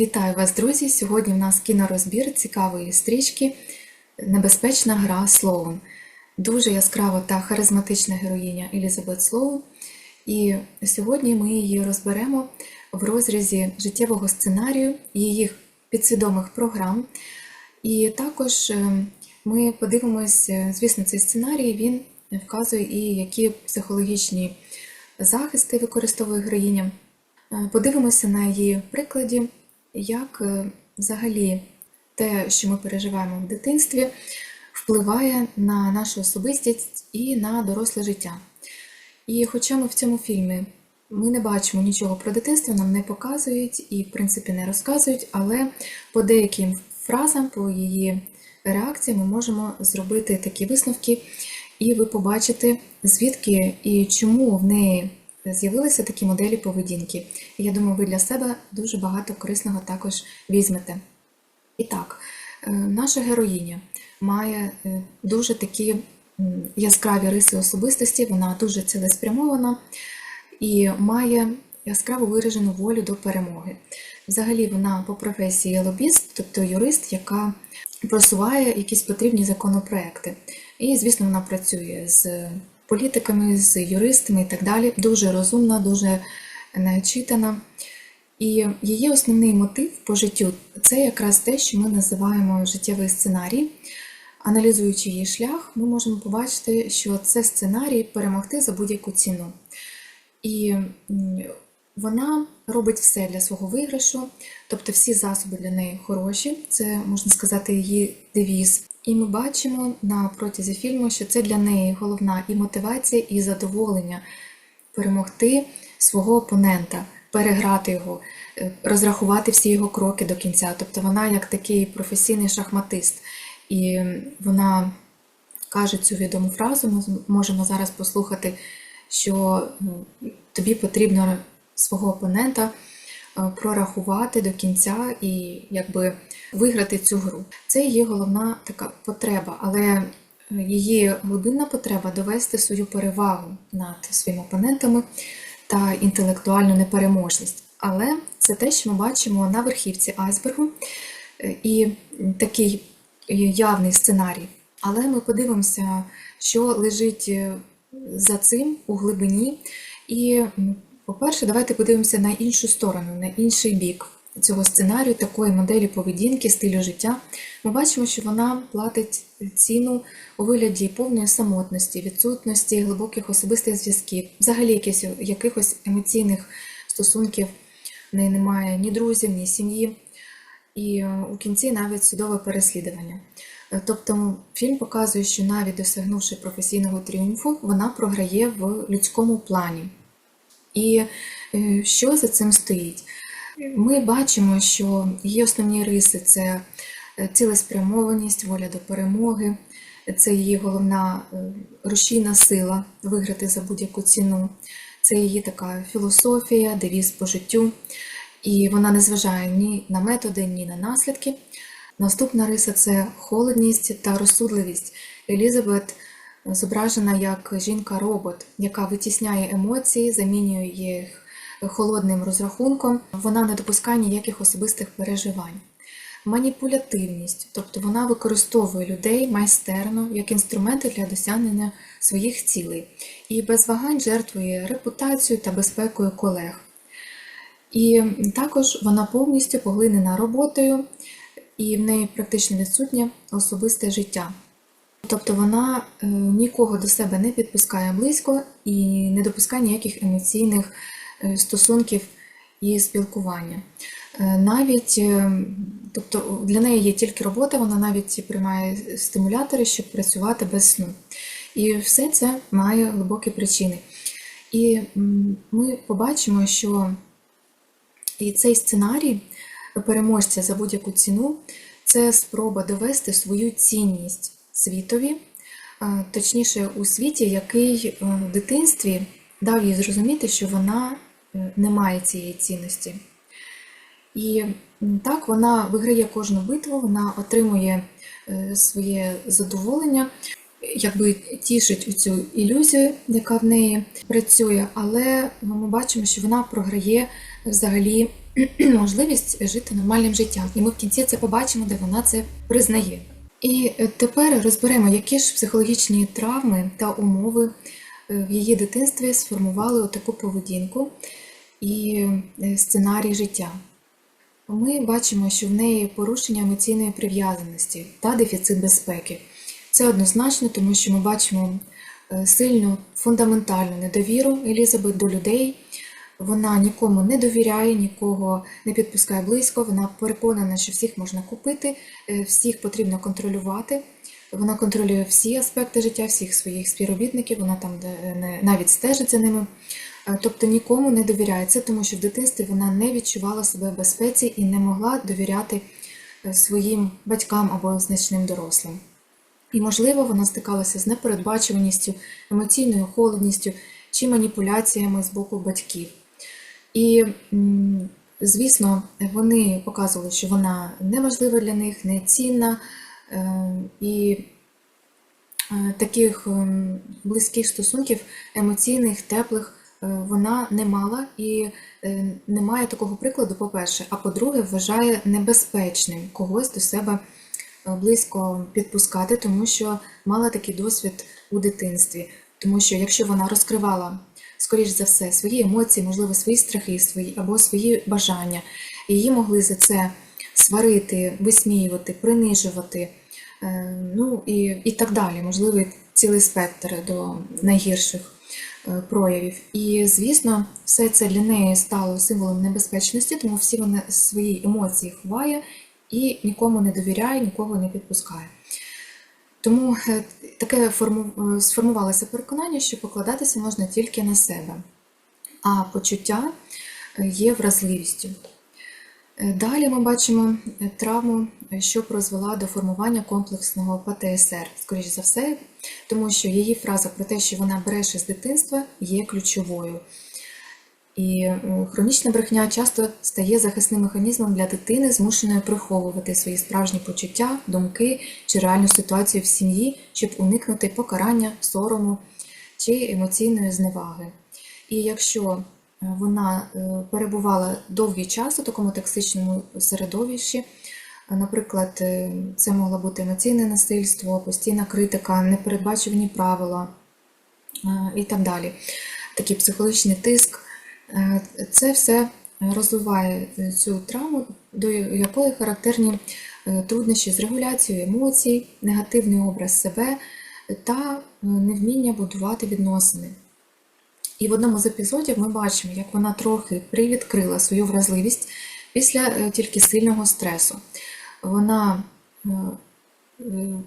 Вітаю вас, друзі! Сьогодні в нас кінорозбір цікавої стрічки Небезпечна гра Слоун. Дуже яскрава та харизматична героїня Елізабет Слоун. І сьогодні ми її розберемо в розрізі життєвого сценарію, її підсвідомих програм. І також е, ми подивимось, е, звісно, цей сценарій він вказує і які психологічні захисти використовує героїня. Е, Подивимося на її прикладі, як е, взагалі те, що ми переживаємо в дитинстві, впливає на нашу особистість і на доросле життя. І хоча ми в цьому фільмі ми не бачимо нічого про дитинство, нам не показують і, в принципі, не розказують, але по деяким фразам, по її реакції ми можемо зробити такі висновки, і ви побачите, звідки і чому в неї з'явилися такі моделі поведінки. Я думаю, ви для себе дуже багато корисного також візьмете. І так, е, наша героїня має е, дуже такі яскраві риси особистості, вона дуже цілеспрямована і має яскраво виражену волю до перемоги. Взагалі, вона по професії лобіст, тобто юрист, яка просуває якісь потрібні законопроекти. І, звісно, вона працює з політиками, з юристами і так далі. Дуже розумна, дуже начитана. І її основний мотив по життю це якраз те, що ми називаємо життєвий сценарій. Аналізуючи її шлях, ми можемо побачити, що це сценарій перемогти за будь-яку ціну. І вона робить все для свого виграшу, тобто всі засоби для неї хороші, це можна сказати її девіз. І ми бачимо на протязі фільму, що це для неї головна і мотивація, і задоволення перемогти свого опонента, переграти його, е, розрахувати всі його кроки до кінця. Тобто вона як такий професійний шахматист. І вона каже цю відому фразу, ми можемо зараз послухати, що тобі потрібно свого опонента прорахувати до кінця і якби виграти цю гру. Це її головна така потреба, але е, її глибинна потреба довести свою перевагу над своїми опонентами та інтелектуальну непереможність. Але це те, що ми бачимо на верхівці айсбергу Е, і такий явний сценарій. Але ми подивимося, що лежить е, за цим у глибині. І, по-перше, давайте подивимося на іншу сторону, на інший бік цього сценарію, такої моделі поведінки, стилю життя. Ми бачимо, що вона платить ціну у вигляді повної самотності, відсутності глибоких особистих зв'язків, взагалі якихось, емоційних стосунків. В неї немає ні друзів, ні сім'ї. І е, у кінці навіть судове переслідування. Е, Тобто фільм показує, що навіть досягнувши професійного тріумфу, вона програє в людському плані. І е, що за цим стоїть? Ми бачимо, що її основні риси це е, цілеспрямованість, воля до перемоги, це її головна е, рушійна сила виграти за будь-яку ціну, це її така філософія, девіз по життю. І вона не зважає ні на методи, ні на наслідки. Наступна риса це холодність та розсудливість. Елізабет зображена як жінка-робот, яка витісняє емоції, замінює їх холодним розрахунком. Вона не допускає ніяких особистих переживань. Маніпулятивність, тобто вона використовує людей майстерно як інструменти для досягнення своїх цілей і без вагань жертвує репутацією та безпекою колег. І також вона повністю поглинена роботою, і в неї практично відсутнє особисте життя. Тобто вона е, нікого до себе не підпускає близько і не допускає ніяких емоційних е, стосунків і спілкування. Е, Навіть тобто для неї є тільки робота, вона навіть приймає стимулятори, щоб працювати без сну. І все це має глибокі причини. І ми побачимо, що і цей сценарій переможця за будь-яку ціну це спроба довести свою цінність світові, е, точніше у світі, який е, в дитинстві дав їй зрозуміти, що вона е, не має цієї цінності. І так вона виграє кожну битву, вона отримує своє задоволення, якби тішить цю ілюзію, яка в неї працює, але ми бачимо, що вона програє взагалі можливість жити нормальним життям. І ми в кінці це побачимо, де вона це признає. І е, тепер розберемо, які ж психологічні травми та умови е, в її дитинстві сформували таку поведінку і е, сценарій життя. Ми бачимо, що в неї порушення емоційної прив'язаності та дефіцит безпеки. Це однозначно, тому що ми бачимо сильну фундаментальну недовіру Елізабет до людей. Вона нікому не довіряє, нікого не підпускає близько. Вона переконана, що всіх можна купити, е, всіх потрібно контролювати. Вона контролює всі аспекти життя, всіх своїх співробітників, вона там де не- навіть стежить за ними. Е, Тобто нікому не довіряє. Це тому, що в дитинстві вона не відчувала себе в безпеці і не могла довіряти е, своїм батькам або значним дорослим. І, можливо, вона стикалася з непередбачуваністю, емоційною холодністю чи маніпуляціями з боку батьків. І, звісно, вони показували, що вона неважлива для них, нецінна, е, і е, таких близьких стосунків, емоційних, теплих, е, вона не мала і не має такого прикладу, по-перше, а по-друге, вважає небезпечним когось до себе близько підпускати, тому що мала такий досвід у дитинстві. Тому що якщо вона розкривала, скоріш за все, свої емоції, можливо, свої страхи, свої або свої бажання, і її могли за це сварити, висміювати, принижувати, е, ну і, і так далі. Можливий цілий спектр до найгірших е, проявів. І, звісно, все це для неї стало символом небезпечності, тому всі вона свої емоції ховає і нікому не довіряє, нікого не підпускає. Тому е, таке форму- е, сформувалося переконання, що покладатися можна тільки на себе, а почуття е, є вразливістю. Далі ми бачимо травму, що призвела до формування комплексного ПТСР, скоріш за все, тому що її фраза про те, що вона бреше з дитинства, є ключовою. І е, хронічна брехня часто стає захисним механізмом для дитини, змушеної приховувати свої справжні почуття, думки чи реальну ситуацію в сім'ї, щоб уникнути покарання, сорому чи емоційної зневаги. І якщо е, вона е, перебувала довгий час у такому токсичному середовищі, наприклад, це могло бути емоційне насильство, постійна критика, непередбачувані правила і так далі. Такий психологічний тиск. Е, Це все розвиває цю травму, до якої характерні е, труднощі з регуляцією емоцій, негативний образ себе та е, невміння будувати відносини. І в одному з епізодів ми бачимо, як вона трохи привідкрила свою вразливість після тільки сильного стресу. Вона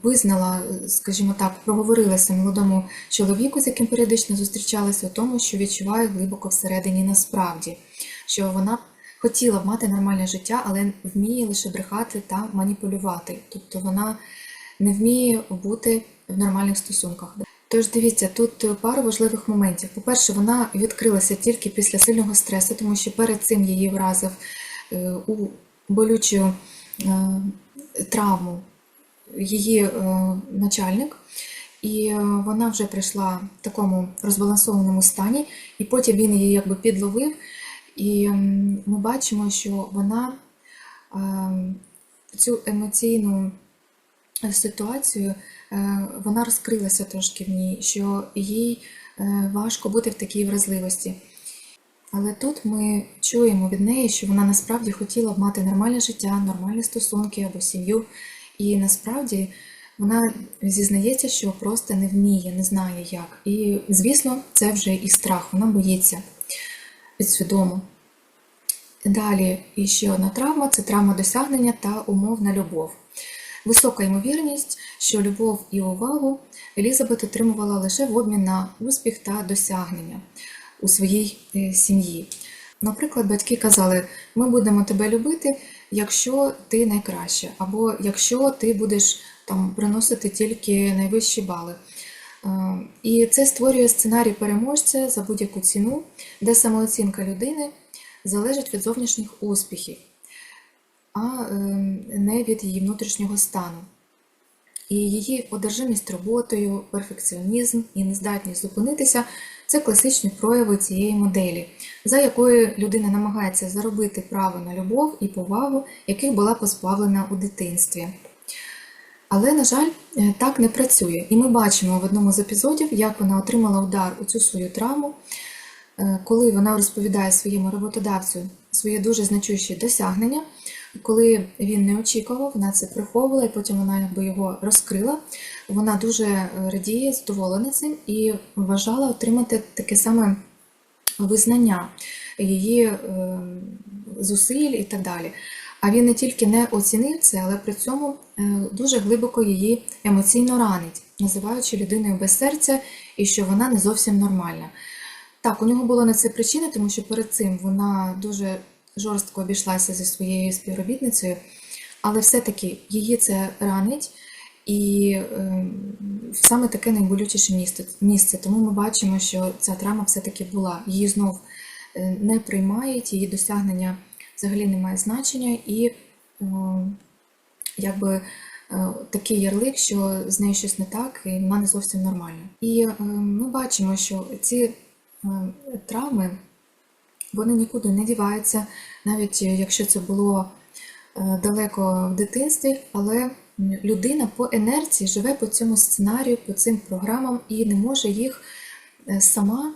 визнала, скажімо так, проговорилася молодому чоловіку, з яким періодично зустрічалася, у тому, що відчуває глибоко всередині насправді, що вона хотіла б мати нормальне життя, але вміє лише брехати та маніпулювати. Тобто вона не вміє бути в нормальних стосунках. Тож дивіться, тут пару важливих моментів. По-перше, вона відкрилася тільки після сильного стресу, тому що перед цим її вразив е, у болючу е, травму її е, начальник, і е, вона вже прийшла в такому розбалансованому стані, і потім він її якби підловив. І ми бачимо, що вона е, цю емоційну ситуацію, вона розкрилася трошки в ній, що їй важко бути в такій вразливості. Але тут ми чуємо від неї, що вона насправді хотіла б мати нормальне життя, нормальні стосунки або сім'ю. І насправді вона зізнається, що просто не вміє, не знає як. І, звісно, це вже і страх, вона боїться підсвідомо. Далі і ще одна травма це травма досягнення та умовна любов. Висока ймовірність, що любов і увагу Елізабет отримувала лише в обмін на успіх та досягнення у своїй е, сім'ї. Наприклад, батьки казали: ми будемо тебе любити, якщо ти найкраща, або якщо ти будеш там приносити тільки найвищі бали. Е, І це створює сценарій переможця за будь-яку ціну, де самооцінка людини залежить від зовнішніх успіхів, а е, не від її внутрішнього стану. І її одержимість роботою, перфекціонізм і нездатність зупинитися Це класичні прояви цієї моделі, за якою людина намагається заробити право на любов і повагу, яких була позбавлена у дитинстві. Але, на жаль, е, так не працює. І ми бачимо в одному з епізодів, як вона отримала удар у цю свою травму, е, коли вона розповідає своєму роботодавцю своє дуже значущі досягнення, коли він не очікував, вона це приховувала, і потім вона якби його розкрила. Вона дуже е, радіє, задоволена цим і вважала отримати таке саме визнання її е, зусиль і так далі. А він не тільки не оцінив це, але при цьому е, дуже глибоко її емоційно ранить, називаючи людиною без серця і що вона не зовсім нормальна. Так, у нього була на це причина, тому що перед цим вона дуже жорстко обійшлася зі своєю співробітницею, але все-таки її це ранить. І е, саме таке найболючіше місце, місце. Тому ми бачимо, що ця травма все-таки була. Її знов е, не приймають, її досягнення взагалі не має значення, і е, якби такий ярлик, що з нею щось не так, і вона не зовсім нормальна. І е, ми бачимо, що ці е, травми вони нікуди не діваються, навіть якщо це було е, далеко в дитинстві, але людина по інерції живе по цьому сценарію, по цим програмам і не може їх е, сама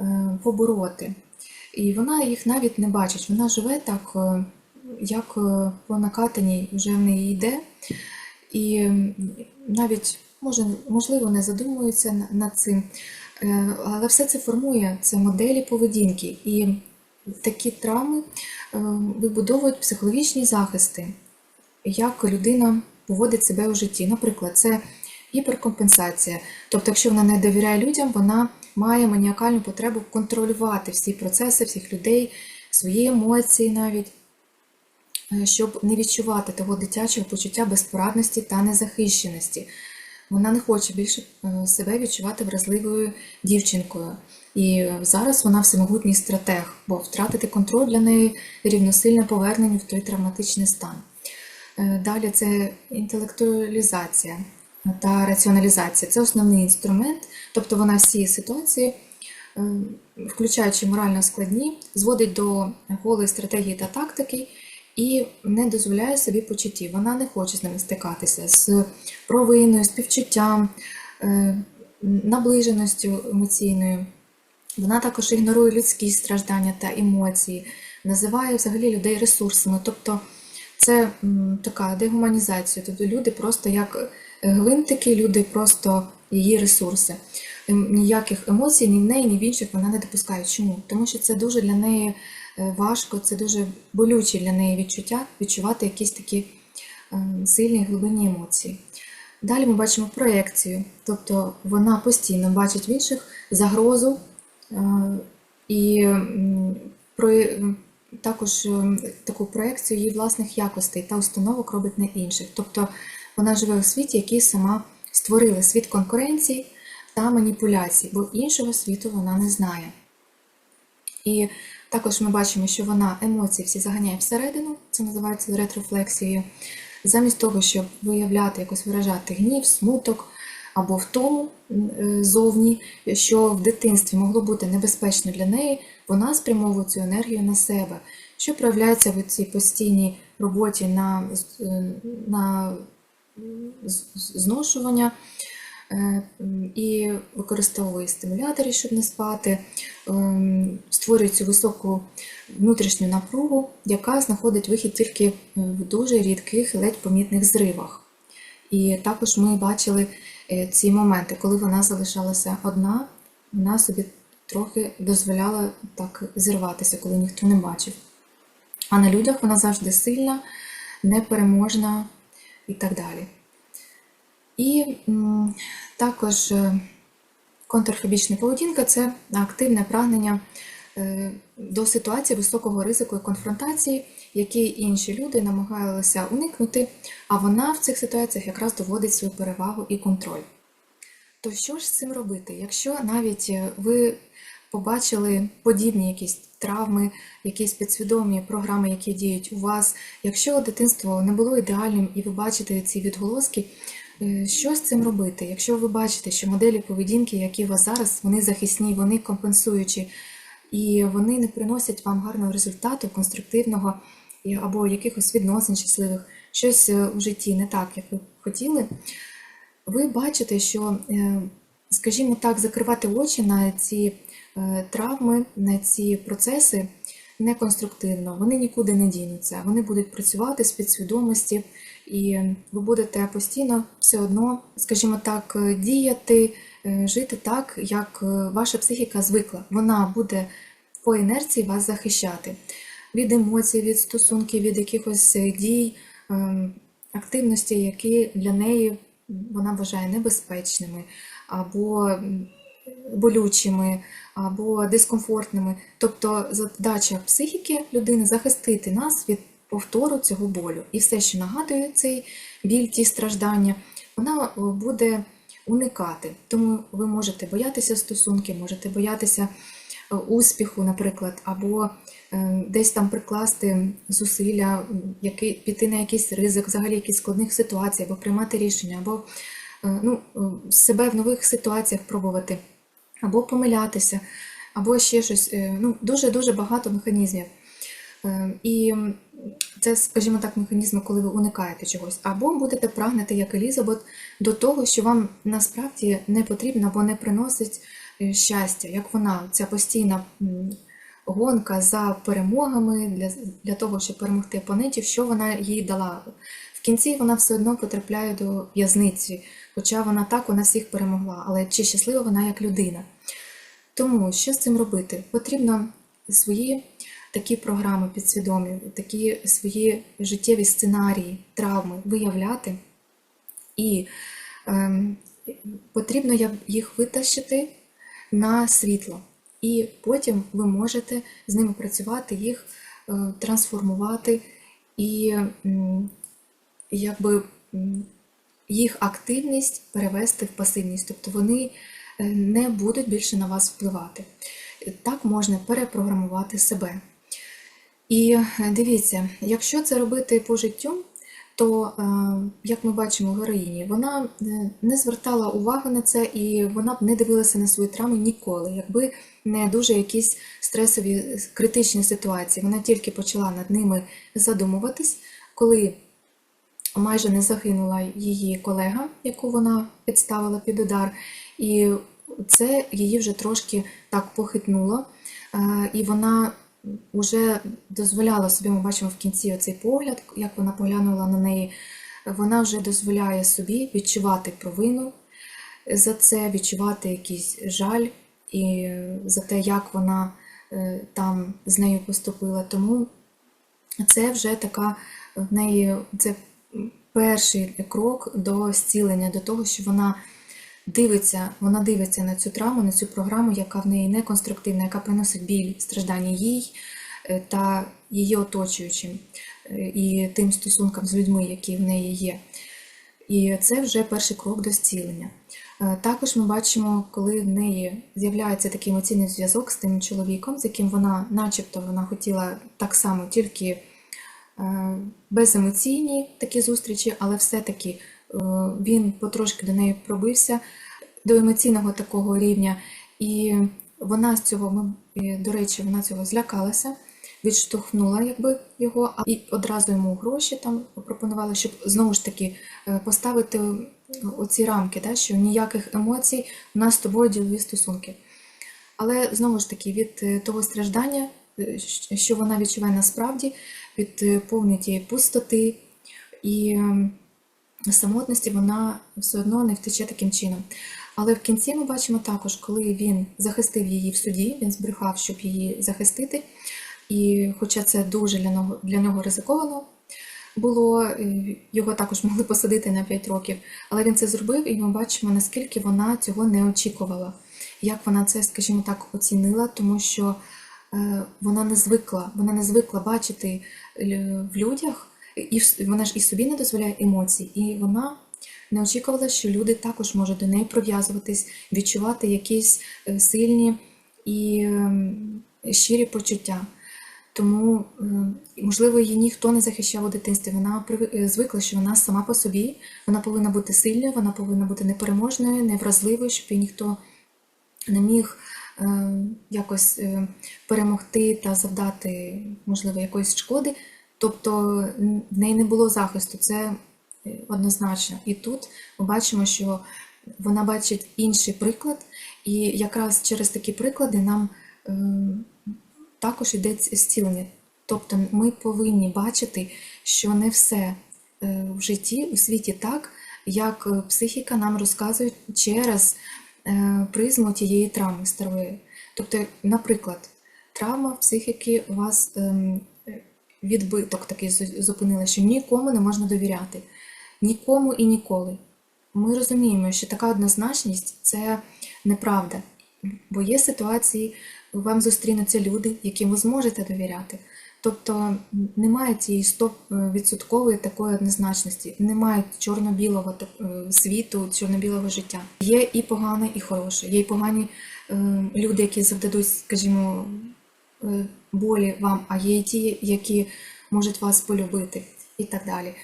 е, побороти. І вона їх навіть не бачить. Вона живе так, е, як е, по накатаній вже в неї йде. І навіть може, можливо не задумується на- над цим. Е, Але все це формує це моделі поведінки. І такі травми е, вибудовують психологічні захисти, як людина поводить себе у житті. Наприклад, це гіперкомпенсація. Тобто, якщо вона не довіряє людям, вона має маніакальну потребу контролювати всі процеси, всіх людей, свої емоції навіть, е, щоб не відчувати того дитячого почуття безпорадності та незахищеності. Вона не хоче більше е, себе відчувати вразливою дівчинкою. І е, зараз вона всемогутній стратег, бо втратити контроль для неї рівносильне поверненню в той травматичний стан. Е, Далі це інтелектуалізація та раціоналізація. Це основний інструмент, тобто вона всі ситуації, включаючи морально складні, зводить до голої стратегії та тактики і не дозволяє собі почуттів. Вона не хоче з ними стикатися з провиною, співчуттям, е, наближеністю емоційною. Вона також ігнорує людські страждання та емоції, називає взагалі людей ресурсами. Тобто це така дегуманізація. Тобто люди просто як гвинтики, люди просто її ресурси. Ем, Ніяких емоцій ні в неї, ні в інших вона не допускає. Чому? Тому що це дуже для неї важко, це дуже болючі для неї відчуття, відчувати якісь такі ем, сильні глибинні емоції. Далі ми бачимо проекцію, тобто вона постійно бачить в інших загрозу е, і також таку проекцію її власних якостей та установок робить на інших. Тобто вона живе у світі, який сама створила світ конкуренцій та маніпуляцій, бо іншого світу вона не знає. І також ми бачимо, що вона емоції всі заганяє всередину, це називається ретрофлексією. Замість того, щоб виявляти, якось виражати гнів, смуток або втому е, зовні, що в дитинстві могло бути небезпечно для неї, вона спрямовує цю енергію на себе, що проявляється в цій постійній роботі на, е, на зношування і використовує стимулятори, щоб не спати, ем, створює цю високу внутрішню напругу, яка знаходить вихід тільки е, в дуже рідких, ледь помітних зривах. І також ми бачили е, ці моменти, коли вона залишалася одна, вона собі трохи дозволяла так зірватися, коли ніхто не бачив. А на людях вона завжди сильна, непереможна і так далі. І також е, контрфобічна поведінка це активне прагнення е, до ситуації високого ризику і конфронтації, які інші люди намагалися уникнути, а вона в цих ситуаціях якраз доводить свою перевагу і контроль. То що ж з цим робити? Якщо навіть е, ви побачили подібні якісь травми, якісь підсвідомі програми, які діють у вас, якщо дитинство не було ідеальним і ви бачите ці відголоски, Що з цим робити? Якщо ви бачите, що моделі поведінки, які у вас зараз, вони захисні, вони компенсуючі, і вони не приносять вам гарного результату, конструктивного або якихось відносин щасливих, щось е, у житті не так, як ви хотіли, ви бачите, що, е, скажімо так, закривати очі на ці е, травми, на ці процеси неконструктивно, вони нікуди не дінуться. Вони будуть працювати з підсвідомості, і ви будете постійно все одно, скажімо так, е, діяти, е, жити так, як е, ваша психіка звикла. Вона буде по інерції вас захищати від емоцій, від стосунків, від якихось е, дій, ем, активності, які для неї вона вважає небезпечними або болючими, або дискомфортними. Тобто задача психіки людини захистити нас від повтору цього болю. І все, що нагадує цей біль, ті страждання, вона е, буде уникати. Тому ви можете боятися стосунків, можете боятися е, успіху, наприклад, або е, десь там прикласти зусилля, який, піти на якийсь ризик, взагалі якісь складних ситуацій, або приймати рішення, або ну, себе в нових ситуаціях пробувати, або помилятися, або ще щось. Е, Ну, дуже-дуже багато механізмів. Е, І це, скажімо так, механізми, коли ви уникаєте чогось. Або будете прагнути, як Елізабет, до того, що вам насправді не потрібно або не приносить е, щастя, як вона, ця постійна гонка за перемогами для, для того, щоб перемогти опонентів, що вона їй дала. Кінці вона все одно потрапляє до в'язниці, хоча вона так вона всіх перемогла. Але чи щаслива вона як людина? Тому що з цим робити? Потрібно свої такі програми підсвідомі, такі свої життєві сценарії, травми виявляти, і ем, потрібно їх витащити на світло. І потім ви можете з ними працювати, їх е, трансформувати і якби їх активність перевести в пасивність, тобто вони е, не будуть більше на вас впливати. Так можна перепрограмувати себе. І е, дивіться, якщо це робити по життю, то, е, як ми бачимо героїні, вона е, не звертала уваги на це і вона б не дивилася на свої травми ніколи, якби не дуже якісь стресові е, критичні ситуації. Вона тільки почала над ними задумуватись, коли майже не загинула її колега, яку вона підставила під удар, і це її вже трошки так похитнуло, Е, і вона вже дозволяла собі, ми бачимо в кінці оцей погляд, як вона поглянула на неї. Вона вже дозволяє собі відчувати провину за це, відчувати якийсь жаль і за те, як вона е, там з нею поступила. Тому це вже така в неї це перший крок до зцілення, до того, що вона дивиться, вона дивиться на цю травму, на цю програму, яка в неї не конструктивна, яка приносить біль, страждання їй е, та її оточуючим е, і тим стосункам з людьми, які в неї є. І це вже перший крок до зцілення. Е, Також ми бачимо, коли в неї з'являється такий емоційний зв'язок з тим чоловіком, з яким вона, начебто, вона хотіла так само, тільки беземоційні такі зустрічі, але все-таки е, він потрошки до неї пробився до емоційного такого рівня. І вона з цього, е, до речі, вона цього злякалася, відштовхнула якби його, і одразу йому гроші там пропонувала, щоб знову ж таки е, поставити оці рамки, да, що ніяких емоцій, у нас з тобою ділові стосунки. Але знову ж таки, від е, того страждання, е, що вона відчуває насправді, від е, повної тієї пустоти і ем, самотності, вона все одно не втече таким чином. Але в кінці ми бачимо також, коли він захистив її в суді, він збрехав, щоб її захистити. І хоча це дуже для нього, для нього ризиковано було, е, його також могли посадити на 5 років, але він це зробив, і ми бачимо, наскільки вона цього не очікувала. Як вона це, скажімо так, оцінила, тому що вона не звикла, вона не звикла бачити в людях, і вона ж і собі не дозволяє емоцій, і вона не очікувала, що люди також можуть до неї прив'язуватись, відчувати якісь е, сильні і ем, щирі почуття. Тому, е, можливо, її ніхто не захищав у дитинстві. Вона е, звикла, що вона сама по собі, вона повинна бути сильною, вона повинна бути непереможною, невразливою, щоб її ніхто не міг е, якось е, перемогти та завдати, можливо, якоїсь шкоди. Тобто в неї не було захисту, це е, однозначно. І тут ми бачимо, що вона бачить інший приклад, і якраз через такі приклади нам е, також йде зцілення. Тобто ми повинні бачити, що не все е, в житті, у світі так, як е, психіка нам розказує через е, призму тієї травми старої. Тобто, наприклад, травма психіки у вас ем, е, відбиток такий зупинила, що нікому не можна довіряти, нікому і ніколи. Ми розуміємо, що така однозначність це неправда, бо є ситуації, вам зустрінуться люди, яким ви зможете довіряти. Тобто немає цієї 100% такої однозначності, немає чорно-білого е, світу, чорно-білого життя. Є і погане, і хороше. Є і погані е, люди, які завдадуть, скажімо, е, болі вам, а є і ті, які можуть вас полюбити, і так далі.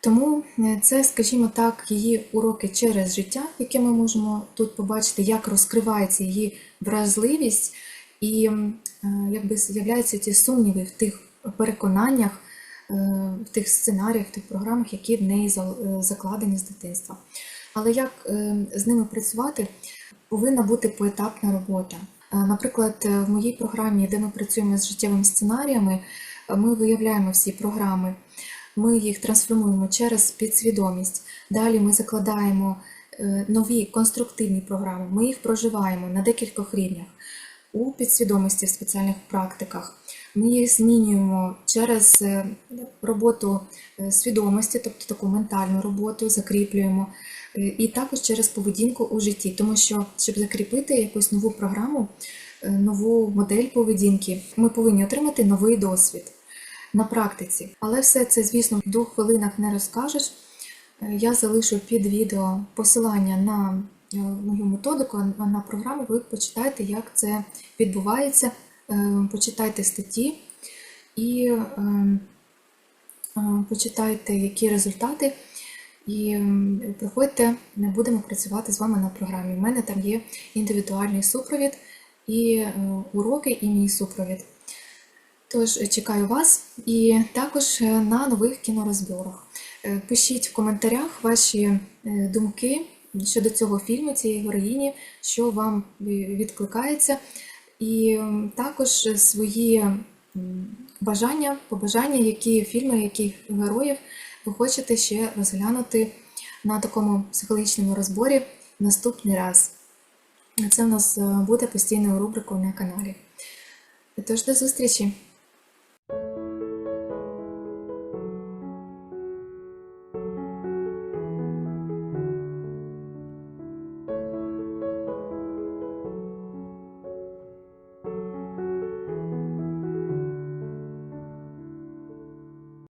Тому е, це, скажімо так, її уроки через життя, які ми можемо тут побачити, як розкривається її вразливість, і е, якби з'являються ці сумніви в тих переконаннях, е, в тих сценаріях, в тих програмах, які в неї е, закладені з дитинства. Але як е, з ними працювати, повинна бути поетапна робота. Е, Наприклад, е, в моїй програмі, де ми працюємо з життєвими сценаріями, е, ми виявляємо всі програми, ми їх трансформуємо через підсвідомість. Далі ми закладаємо е, нові конструктивні програми, ми їх проживаємо на декількох рівнях у підсвідомості в спеціальних практиках. Ми їх змінюємо через е, роботу е, свідомості, тобто таку ментальну роботу, закріплюємо, е, і також через поведінку у житті, тому що щоб закріпити якусь нову програму, нову модель поведінки, ми повинні отримати новий досвід на практиці. Але все це, звісно, в двох хвилинах не розкажеш. Я залишу під відео посилання на мою методику, а на програму. Ви почитайте, як це відбувається, е, почитайте статті і е, е, почитайте, які результати. І приходьте, ми будемо працювати з вами на програмі. У мене там є індивідуальний супровід і е, уроки, і мій супровід. Тож е, чекаю вас і також е, на нових кінорозборах. Е, Пишіть в коментарях ваші е, думки щодо цього фільму, цієї героїні, що вам відкликається, і також свої бажання, побажання, які фільми, яких героїв ви хочете ще розглянути на такому психологічному розборі наступний раз. Це в нас е, буде постійною рубрикою на каналі. Тож до зустрічі!